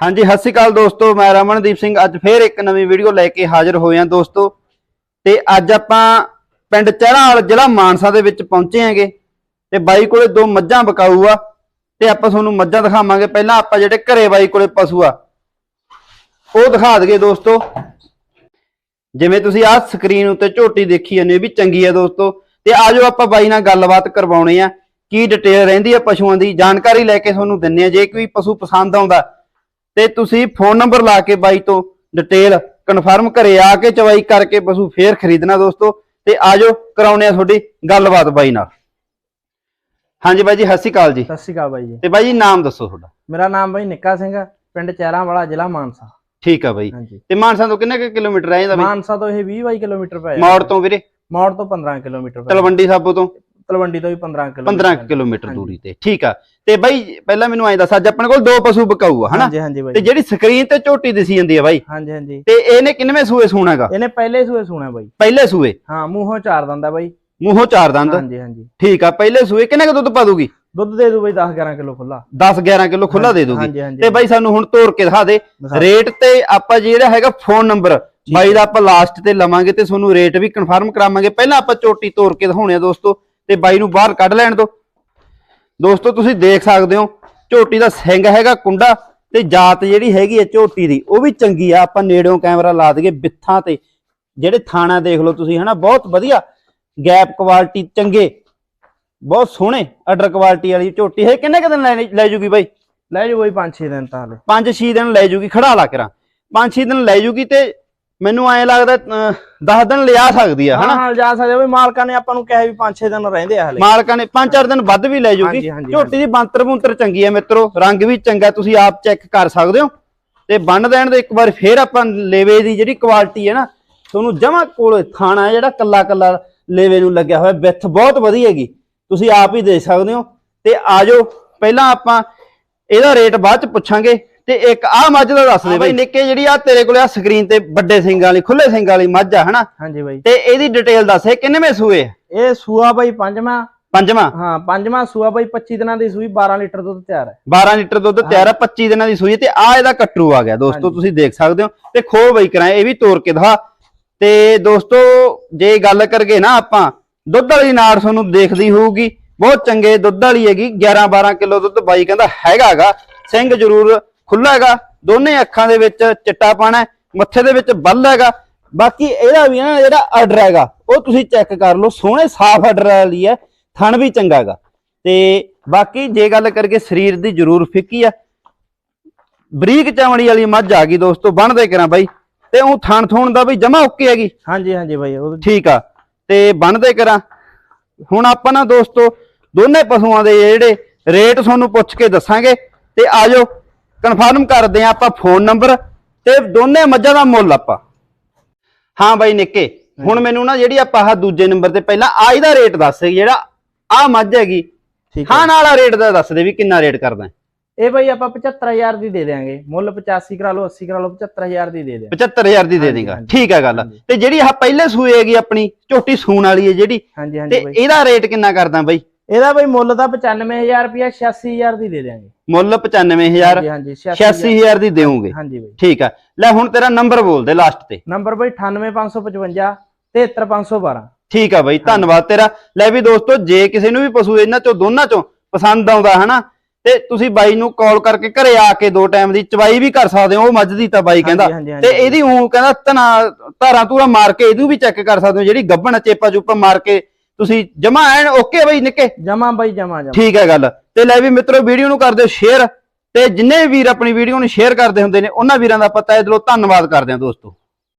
ਹਾਂਜੀ, ਸਤਿ ਸ਼੍ਰੀ ਅਕਾਲ ਦੋਸਤੋ, ਮੈਂ ਰਮਨਦੀਪ ਸਿੰਘ। ਅੱਜ ਫੇਰ ਇੱਕ ਨਵੀਂ ਵੀਡੀਓ ਲੈ ਕੇ ਹਾਜ਼ਰ ਹੋਏ ਹਾਂ ਦੋਸਤੋ। ਤੇ ਅੱਜ ਆਪਾਂ ਪਿੰਡ ਚਹਿਰਾਲ, ਜ਼ਿਲ੍ਹਾ ਮਾਨਸਾ ਦੇ ਵਿੱਚ ਪਹੁੰਚੇ ਹਾਂਗੇ। ਤੇ ਬਾਈ ਕੋਲੇ ਦੋ ਮੱਝਾਂ ਬਕਾਊ ਆ। ਤੇ ਆਪਾਂ ਤੁਹਾਨੂੰ ਮੱਝਾਂ ਦਿਖਾਵਾਂਗੇ। ਪਹਿਲਾਂ ਆਪਾਂ ਜਿਹੜੇ ਘਰੇ ਬਾਈ ਕੋਲੇ ਪਸ਼ੂ ਆ, ਉਹ ਦਿਖਾ ਦਈਏ ਦੋਸਤੋ। ਜਿਵੇਂ ਤੁਸੀਂ ਆਹ ਸਕਰੀਨ ਉੱਤੇ ਝੋਟੀ ਦੇਖੀ ਜਾਂਦੇ ਹੋ ਵੀ ਚੰਗੀ ਆ ਦੋਸਤੋ। ਤੇ ਆਜੋ ਆਪਾਂ ਬਾਈ ਨਾਲ ਗੱਲਬਾਤ ਕਰਵਾਉਣੇ ਆ। ਕੀ ਡਿਟੇਲ ਰਹਿੰਦੀ ਆ ਪਸ਼ੂਆਂ ਦੀ, ਜਾਣਕਾਰੀ ਲੈ ਕੇ ਤੁਹਾਨੂੰ ਦਿੰਨੇ ਆ। ਜੇ ਕੋਈ ਪਸ਼ੂ ਪਸੰਦ ਆਉਂਦਾ ਤੇ ਤੁਸੀਂ ਫੋਨ ਨੰਬਰ ਲਾ ਕੇ ਬਾਈ ਤੋਂ ਡਿਟੇਲ ਕਨਫਰਮ ਘਰੇ ਆ ਕੇ ਚਵਾਈ ਕਰਕੇ ਪਸ਼ੂ ਫੇਰ ਖਰੀਦਣਾ ਦੋਸਤੋ ਤੇ ਆਜੋ ਕਰਾਉਣੇ ਆ ਤੁਹਾਡੀ ਗੱਲਬਾਤ ਬਾਈ ਨਾਲ। ਹਾਂਜੀ ਬਾਈ ਜੀ ਸਤਿ ਸ਼੍ਰੀ ਅਕਾਲ ਜੀ। ਸਤਿ ਸ਼੍ਰੀ ਅਕਾਲ ਬਾਈ ਜੀ। ਤੇ ਬਾਈ ਜੀ ਨਾਮ ਦੱਸੋ ਤੁਹਾਡਾ। ਮੇਰਾ ਨਾਮ ਬਾਈ ਨਿੱਕਾ ਸਿੰਘ ਆ, ਪਿੰਡ ਚਹਿਰਾਂ ਵਾਲਾ ਜ਼ਿਲ੍ਹਾ ਮਾਨਸਾ। ਠੀਕ ਆ ਬਾਈ। ਹਾਂਜੀ। ਤੇ ਮਾਨਸਾ ਤੋਂ ਕਿੰਨੇ ਕੁ ਕਿਲੋਮੀਟਰ ਰਹਿ ਜਾਂਦਾ ਬਾਈ? ਮਾਨਸਾ ਤੋਂ ਇਹ 20 22 ਕਿਲੋਮੀਟਰ ਪੈ ਮੌੜ ਤੋਂ ਵੀਰੇ? ਮੌੜ ਤੋਂ 15 ਕਿਲੋਮੀਟਰ ਪੈ ਤਲਵੰਡੀ ਸਾਬੋ ਤੋਂ? ਤਲਵੰਡੀ ਤੋਂ ਵੀ 15 ਕਿਲੋਮੀਟਰ 15 ਕੁ ਕਿਲੋਮੀਟਰ। ਦੂਰੀ ਤੇ। ਠੀਕ ਆ। ਤੇ ਬਾਈ ਪਹਿਲਾਂ ਮੈਨੂੰ ਐਂ ਦੱਸ ਅੱਜ ਆਪਣੇ ਕੋਲ ਦੋ ਪਸ਼ੂ ਬਕਾਊ ਆ ਹਨਾ? ਹਾਂਜੀ ਹਾਂਜੀ ਤੇ ਜਿਹੜੀ ਸਕਰੀਨ ਤੇ ਝੋਟੀ ਦਿਸੀ ਜਾਂਦੀ ਆ ਬਾਈ। ਹਾਂਜੀ ਹਾਂਜੀ। ਤੇ ਇਹਨੇ ਕਿੰਨਵੇਂ ਸੂਏ ਸੂਣਾਗਾ ਇਹਨੇ ਪਹਿਲੇ ਸੂਏ ਸੁਣਿਆ ਬਾਈ। ਪਹਿਲੇ ਸੂਏ? ਹਾਂ ਮੂੰਹੋਂ ਚਾਰ ਦੰਦਾ ਬਾਈ। ਮੂੰਹੋਂ ਚਾਰ ਦੰਦ? ਹਾਂਜੀ ਹਾਂਜੀ। ਠੀਕ ਆ ਪਹਿਲੇ ਸੂਏ ਕਿੰਨੇ ਕੁ ਦੁੱਧ ਪਾ ਦੂਗੀ? ਦੁੱਧ ਦੇ ਦੂ ਬਾਈ 10 11 ਕਿਲੋ ਖੁੱਲਾ 10 11 ਕਿਲੋ ਖੁੱਲਾ ਦੇ ਦੂਗੀ। ਤੇ ਬਾਈ ਸਾਨੂੰ ਹੁਣ ਤੋੜ ਕੇ ਦਿਖਾ ਦੇ। ਰੇਟ ਤੇ ਆਪਾਂ ਜਿਹੜਾ ਹੈਗਾ ਫੋਨ ਨੰਬਰ। ਬਾਈ ਦਾ ਆਪਾਂ ਲਾਸਟ ਤੇ ਲਵਾਂਗੇ ਤੇ ਤੁਹਾਨੂੰ ਰੇਟ ਵੀ ਕਨਫਰਮ ਕਰਾਵਾਂਗੇ। ਪਹਿਲਾਂ ਆਪਾਂ ਝੋਟੀ ਤੋੜ ਕੇ ਦਿਖਾਉਣੇ ਆ ਦੋਸਤੋ। ਤੇ ਬਾਈ ਨੂੰ ਬਾਹਰ ਕੱਢ ਲੈਣ ਦਿਓ। ਦੋਸਤੋ ਤੁਸੀਂ ਦੇਖ ਸਕਦੇ ਹੋ ਝੋਟੀ ਦਾ ਸਿੰਘ ਹੈਗਾ ਕੁੰਡਾ ਤੇ ਜਾਤ ਜਿਹੜੀ ਹੈਗੀ ਹੈ ਝੋਟੀ ਦੀ ਉਹ ਵੀ ਚੰਗੀ ਆ। ਆਪਾਂ ਨੇੜਿਓਂ ਕੈਮਰਾ ਲਾ ਦਈਏ ਬਿੱਥਾਂ ਤੇ। ਜਿਹੜੇ ਥਾਣਾ ਦੇਖ ਲਓ ਤੁਸੀਂ ਹਨਾ ਬਹੁਤ ਵਧੀਆ ਗੈਪ ਕੁਆਲਿਟੀ ਚੰਗੇ ਬਹੁਤ ਸੋਹਣੇ ਆਰਡਰ ਕੁਆਲਿਟੀ ਵਾਲੀ ਝੋਟੀ। ਹੈ ਕਿੰਨੇ ਕੁ ਦਿਨ ਲੈ ਜੂਗੀ ਬਾਈ? ਲੈ ਜਾਓ ਬਾਈ 5-6 ਦਿਨ ਤਾਂ ਹਲੇ। 5-6 ਦਿਨ ਲੈ ਜੂਗੀ ਖੜਾ ਲਾ ਕਰਾਂ 5-6 ਦਿਨ ਲੈ ਜੂਗੀ ਤੇ ਮੈਨੂੰ ਐ ਲੱਗਦਾ 10 ਦਿਨ ਲਿਆ ਸਕਦੀ ਆ ਹਨਾ? ਹਾਂ ਜਾ ਸਕਦੇ ਬਾਈ ਮਾਲਕਾਂ ਨੇ ਆਪਾਂ ਨੂੰ ਕਿਹਾ ਵੀ 5-6 ਦਿਨ ਰਹਿੰਦੇ ਆ ਹਲੇ। ਮਾਲਕਾਂ ਨੇ 5-4 ਦਿਨ ਵੱਧ ਵੀ ਲੈ ਜੂਗੀ। ਝੋਟੀ ਦੀ ਬੰਤਰ ਬੁੰਤਰ ਚੰਗੀ ਹੈ ਮਿੱਤਰੋ ਰੰਗ ਵੀ ਚੰਗਾ ਤੁਸੀਂ ਆਪ ਚੈੱਕ ਕਰ ਸਕਦੇ ਹੋ। ਤੇ ਬੰਨ ਦੇਣ ਦੇ ਇੱਕ ਵਾਰ ਫੇਰ ਆਪਾਂ ਲੇਵੇ ਦੀ ਜਿਹੜੀ ਕੁਆਲਿਟੀ ਹੈ ਨਾ ਤੁਹਾਨੂੰ ਜਮਾ ਕੋਲ ਥਾਣਾ ਜਿਹੜਾ ਕੱਲਾ ਕੱਲਾ ਲੇਵੇ ਨੂੰ ਲੱਗਿਆ ਹੋਇਆ ਵਿੱਥ ਬਹੁਤ ਵਧੀਆ ਹੈਗੀ। ਤੁਸੀਂ ਆਪ ਹੀ ਦੇਖ ਸਕਦੇ ਹੋ। ਤੇ ਆਜੋ ਪਹਿਲਾਂ ਆਪਾਂ ਇਹਦਾ ਰੇਟ ਬਾਅਦ ਚ ਪੁੱਛਾਂਗੇ। ਤੇ ਇੱਕ ਆਹ ਮੱਝ ਦਾ ਦੱਸ ਦੇ ਬਈ ਨਿੱਕੇ ਜਿਹੜੀ ਆ ਤੇਰੇ ਕੋਲੇ ਆ ਸਕਰੀਨ ਤੇ ਵੱਡੇ ਸਿੰਘਾਂ ਵਾਲੀ ਖੁੱਲੇ ਸਿੰਘਾਂ ਵਾਲੀ ਮੱਝ ਆ ਹਨਾ? ਹਾਂਜੀ ਬਾਈ। ਤੇ ਇਹਦੀ ਡਿਟੇਲ ਦੱਸ ਇਹ ਕਿੰਨੇਵੇਂ ਸੂਏ ਆ? ਇਹ ਸੂਆ ਬਾਈ ਪੰਜਵਾਂ। ਪੰਜਵਾਂ? ਹਾਂ ਪੰਜਵਾਂ ਸੂਆ ਬਾਈ 25 ਦਿਨਾਂ ਦੀ ਸੂਈ 12 ਲੀਟਰ ਦੁੱਧ ਤਿਆਰ ਹੈ। 12 ਲੀਟਰ ਦੁੱਧ ਤਿਆਰ ਆ 25 ਦਿਨਾਂ ਦੀ ਸੂਈ ਤੇ ਆ ਇਹਦਾ ਕਟਰੂ ਆ ਗਿਆ ਦੋਸਤੋ। ਤੁਸੀਂ ਦੇਖ ਸਕਦੇ ਹੋ। ਤੇ ਖੋ ਬਈ ਕਰਾਂ ਇਹ ਵੀ ਤੋੜ ਕੇ ਦਿਖਾ। ਤੇ ਦੋਸਤੋ ਜੇ ਗੱਲ ਕਰਗੇ ਨਾ ਆਪਾਂ ਦੁੱਧ ਵਾਲੀ ਨਾੜ ਤੁਹਾਨੂੰ ਦੇਖਦੀ ਹੋਊਗੀ। ਬਹੁਤ ਚੰਗੇ ਦੁੱਧ ਵਾਲੀ ਹੈਗੀ 11 12 ਕਿਲੋ ਦੁੱਧ ਬਾਈ ਕਹਿੰਦਾ ਹੈਗਾਗਾ। ਸਿੰਘ ਜ਼ਰੂਰ ਖੁੱਲਾ ਹੈਗਾ ਦੋਨੇ ਅੱਖਾਂ ਦੇ ਵਿੱਚ ਚਿੱਟਾ ਪਾਣਾ ਮੱਥੇ ਦੇ ਵਿੱਚ ਬੱਲ ਹੈਗਾ। ਬਾਕੀ ਇਹਦਾ ਵੀ ਨਾ ਜਿਹੜਾ ਆਰਡਰ ਹੈਗਾ ਉਹ ਤੁਸੀਂ ਚੈੱਕ ਕਰ ਲਓ ਸੋਹਣੇ ਸਾਫ਼ ਆਰਡਰ ਵਾਲੀ ਹੈ ਥਣ ਵੀ ਚੰਗਾ ਹੈਗਾ। ਤੇ ਬਾਕੀ ਜੇ ਗੱਲ ਕਰਕੇ ਸਰੀਰ ਦੀ ਜ਼ਰੂਰ ਫਿੱਕੀ ਆ ਬਰੀਕ ਚਮੜੀ ਵਾਲੀ ਮੱਝ ਆ ਗਈ ਦੋਸਤੋ ਬਣਦੇ ਕਰਾਂ ਬਾਈ? ਤੇ ਉਹ ਥਣ ਥੋਣ ਦਾ ਵੀ ਜਮਾ ਓਕੇ ਹੈਗੀ। ਹਾਂਜੀ ਹਾਂਜੀ ਬਾਈ ਉਹ ਠੀਕ ਆ ਤੇ ਬਣਦੇ ਕਰਾਂ? ਹੁਣ ਆਪਾਂ ਨਾ ਦੋਸਤੋ ਦੋਨੇ ਪਸ਼ੂਆਂ ਦੇ ਜਿਹੜੇ ਰੇਟ ਤੁਹਾਨੂੰ ਪੁੱਛ ਕੇ ਦੱਸਾਂਗੇ ਤੇ ਆਜੋ ਕਨਫਰਮ ਕਰਦੇ ਆ ਆਪਾਂ ਫੋਨ ਨੰਬਰ ਤੇ ਦੋਨੇ ਮੱਝਾਂ ਦਾ ਮੁੱਲ ਆਪਾਂ। ਹਾਂ ਬਾਈ ਨਿੱਕੇ ਹੁਣ ਮੈਨੂੰ ਨਾ ਜਿਹੜੀ ਆਪਾਂ ਆਹ ਦੂਜੇ ਨੰਬਰ ਤੇ ਪਹਿਲਾਂ ਆ ਇਹਦਾ ਰੇਟ ਦੱਸ ਜਿਹੜਾ ਆ ਮੱਝ ਹੈਗੀ ਠੀਕ ਹੈ। ਹਾਂ ਨਾਲ ਵਾਲਾ ਰੇਟ ਦਾ ਦੱਸ ਦੇ ਵੀ ਕਿੰਨਾ ਰੇਟ ਕਰਦਾ ਇਹ ਬਾਈ ਆਪਾਂ 75000 ਦੀ ਦੇ ਦੇਾਂਗੇ ਮੁੱਲ 85 ਕਰਾ ਲਓ 80 ਕਰਾ ਲਓ 75000 ਦੀ ਦੇ ਦੇ 75000 ਦੀ ਦੇ ਦੇਗਾ। ਠੀਕ ਹੈ ਗੱਲ। ਤੇ ਜਿਹੜੀ ਆਹ ਪਹਿਲੇ ਸੂਏ ਹੈਗੀ ਆਪਣੀ ਝੋਟੀ ਸੂਣ ਵਾਲੀ ਹੈ ਜਿਹੜੀ ਹਾਂਜੀ ਤੇ ਹਾਂਜੀ ਬਾਈ। ਇਹਦਾ ਰੇਟ ਕਿੰਨਾ ਕਰਦਾ ਬਾਈ? ਇਹਦਾ ਬਾਈ ਮੁੱਲ ਤਾਂ 95000 ਰੁਪਿਆ 86000 ਦੀ ਦੇ ਦੇਾਂਗੇ ਮੁੱਲ 95000 ਹਾਂਜੀ ਹਾਂਜੀ 86000 ਦੀ ਦੇਵੋਗੇ। ਹਾਂਜੀ ਬਾਈ। ਠੀਕ ਆ। ਲੈ ਹੁਣ ਤੇਰਾ ਨੰਬਰ ਬੋਲ ਦੇ ਲਾਸਟ ਤੇ। ਨੰਬਰ ਬਾਈ 98555 73512 ਠੀਕ ਆ ਬਾਈ ਧੰਨਵਾਦ ਤੇਰਾ। ਲੈ ਵੀ ਦੋਸਤੋ ਜੇ ਕਿਸੇ ਨੂੰ ਵੀ ਪਸ਼ੂ ਇਹਨਾਂ ਚੋਂ ਦੋਨਾਂ ਚੋਂ ਪਸੰਦ ਆਉਂਦਾ ਹਨਾ ਤੇ ਤੁਸੀਂ ਬਾਈ ਨੂੰ ਕਾਲ ਕਰਕੇ ਘਰੇ ਆ ਕੇ ਦੋ ਟਾਈਮ ਦੀ ਚਵਾਈ ਵੀ ਕਰ ਸਕਦੇ ਹੋ ਉਹ ਮੱਝ ਦੀ ਤਾਂ ਬਾਈ ਕਹਿੰਦਾ। ਤੇ। ਇਹਦੀ ਉਹ ਕਹਿੰਦਾ ਧਨਾ ਧਾਰਾਂ ਧੂਰਾ ਮਾਰ ਕੇ ਇਹਨੂੰ ਵੀ ਚੈੱਕ ਕਰ ਸਕਦੇ ਹੋ ਜਿਹੜੀ ਗੱਭਣ ਚੇਪਾ ਚੂਪਾ ਮਾਰ ਕੇ ਤੁਸੀਂ ਜਮਾ ਐਨ ਓਕੇ ਬਾਈ ਨਿੱਕੇ? ਜਮਾ ਬਾਈ ਜਮਾ ਜਮਾ। ਠੀਕ ਹੈ ਗੱਲ। ਤੇ ਲੈ ਵੀ ਮਿੱਤਰੋ ਵੀਡੀਓ ਨੂੰ ਕਰ ਦਿਓ ਸ਼ੇਅਰ ਤੇ ਜਿੰਨੇ ਵੀਰ ਆਪਣੀ ਵੀਡੀਓ ਨੂੰ ਸ਼ੇਅਰ ਕਰਦੇ ਹੁੰਦੇ ਨੇ ਉਹਨਾਂ ਵੀਰਾਂ ਦਾ ਪਤਾ ਹੈ। ਦਿਲੋਂ ਧੰਨਵਾਦ ਕਰਦੇ ਹਾਂ ਦੋਸਤੋ।